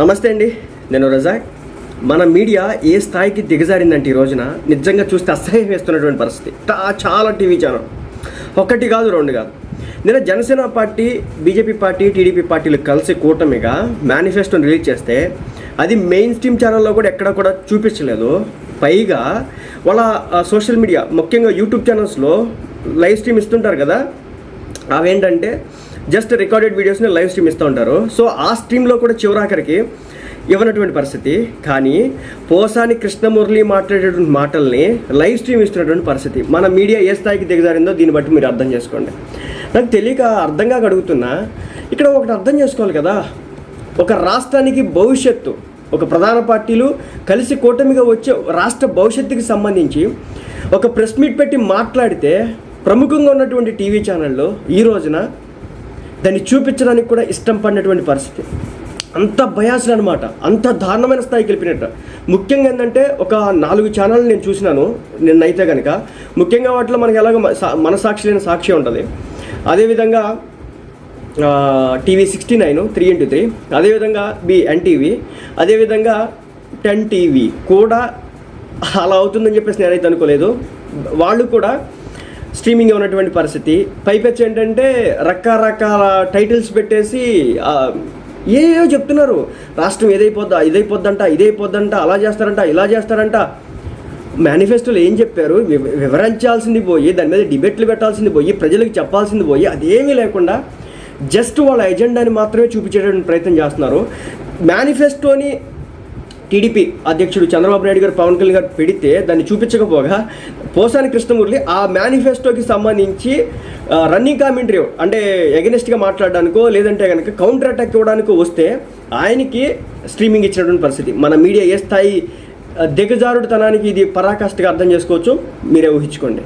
నమస్తే అండి నేను రజాక్. మన మీడియా ఏ స్థాయికి దిగజారిందంటే ఈ రోజున నిజంగా చూస్తే అసహ్యం వేస్తున్నటువంటి పరిస్థితి. చాలా టీవీ ఛానల్. ఒకటి కాదు రెండు కాదు. నిన్న Janasena party BJP party TDP పార్టీలు కలిసి కూటమిగా మేనిఫెస్టోని రిలీజ్ చేస్తే అది మెయిన్ స్ట్రీమ్ ఛానల్లో కూడా ఎక్కడ కూడా చూపించలేదు. పైగా వాళ్ళ సోషల్ మీడియా ముఖ్యంగా యూట్యూబ్ ఛానల్స్లో లైవ్ స్ట్రీమ్ ఇస్తుంటారు కదా అవేంటంటే జస్ట్ రికార్డెడ్ వీడియోస్ని లైవ్ స్ట్రీమ్ ఇస్తూ ఉంటారు. సో ఆ స్ట్రీమ్లో కూడా చివరాఖరికి ఇవ్వనటువంటి పరిస్థితి. కానీ పోసాని కృష్ణమురళి మాట్లాడేటువంటి మాటల్ని లైవ్ స్ట్రీమ్ ఇస్తున్నటువంటి పరిస్థితి. మన మీడియా ఏ స్థాయికి దిగజారిందో దీన్ని బట్టి మీరు అర్థం చేసుకోండి. నాకు తెలియక అర్థంగా అడుగుతున్నా ఇక్కడ ఒకటి అర్థం చేసుకోవాలి కదా. ఒక రాష్ట్రానికి భవిష్యత్తు ఒక ప్రధాన పార్టీలు కలిసి కూటమిగా వచ్చే రాష్ట్ర భవిష్యత్తుకి సంబంధించి ఒక ప్రెస్ మీట్ పెట్టి మాట్లాడితే ప్రముఖంగా ఉన్నటువంటి టీవీ ఛానల్లో ఈ రోజున దాన్ని చూపించడానికి కూడా ఇష్టం పడినటువంటి పరిస్థితి. అంత భయాసులు అనమాట అంత దారుణమైన స్థాయికి వెళ్ళిపోయినట్టు. ముఖ్యంగా ఏంటంటే ఒక నాలుగు ఛానల్ నేను చూసినాను. నిన్నైతే కనుక ముఖ్యంగా వాటిలో మనకి ఎలాగో సా- మనసాక్షి లేని సాక్షి ఉంటుంది. అదేవిధంగా TV sixty nine three into three. అదేవిధంగా బి ఎన్టీవీ అదేవిధంగా టెన్ టీవీ. కూడా అలా అవుతుందని చెప్పేసి నేనైతే అనుకోలేదు. వాళ్ళు కూడా స్ట్రీమింగ్ ఉన్నటువంటి పరిస్థితి. పైపెచ్ ఏంటంటే రకరకాల టైటిల్స్ పెట్టేసి ఏయో చెప్తున్నారు. రాష్ట్రం ఏదైపోద్దా ఇదైపోద్దంట ఇదైపోద్దంట అలా చేస్తారంట ఇలా చేస్తారంట. మేనిఫెస్టోలో ఏం చెప్పారు? వివరించాల్సింది పోయి దాని మీద డిబేట్లు పెట్టాల్సింది పోయి ప్రజలకు చెప్పాల్సింది పోయి అదేమీ లేకుండా జస్ట్ వాళ్ళ ఎజెండాని మాత్రమే చూపించేటువంటి ప్రయత్నం చేస్తున్నారు. మేనిఫెస్టోని టీడీపీ అధ్యక్షుడు చంద్రబాబు నాయుడు గారు పవన్ కళ్యాణ్ గారు పెడితే దాన్ని చూపించకపోగా పోసాని కృష్ణమురళి ఆ మేనిఫెస్టోకి సంబంధించి రన్నింగ్ కామెంటరీ అంటే ఎగనెస్ట్గా మాట్లాడడానికో లేదంటే కనుక కౌంటర్ అటాక్ ఇవ్వడానికో వస్తే ఆయనకి స్ట్రీమింగ్ ఇచ్చినటువంటి పరిస్థితి. మన మీడియా ఏ స్థాయి దిగజారుడుతనానికి ఇది పరాకాష్ఠగా అర్థం చేసుకోవచ్చు. మీరే ఊహించుకోండి.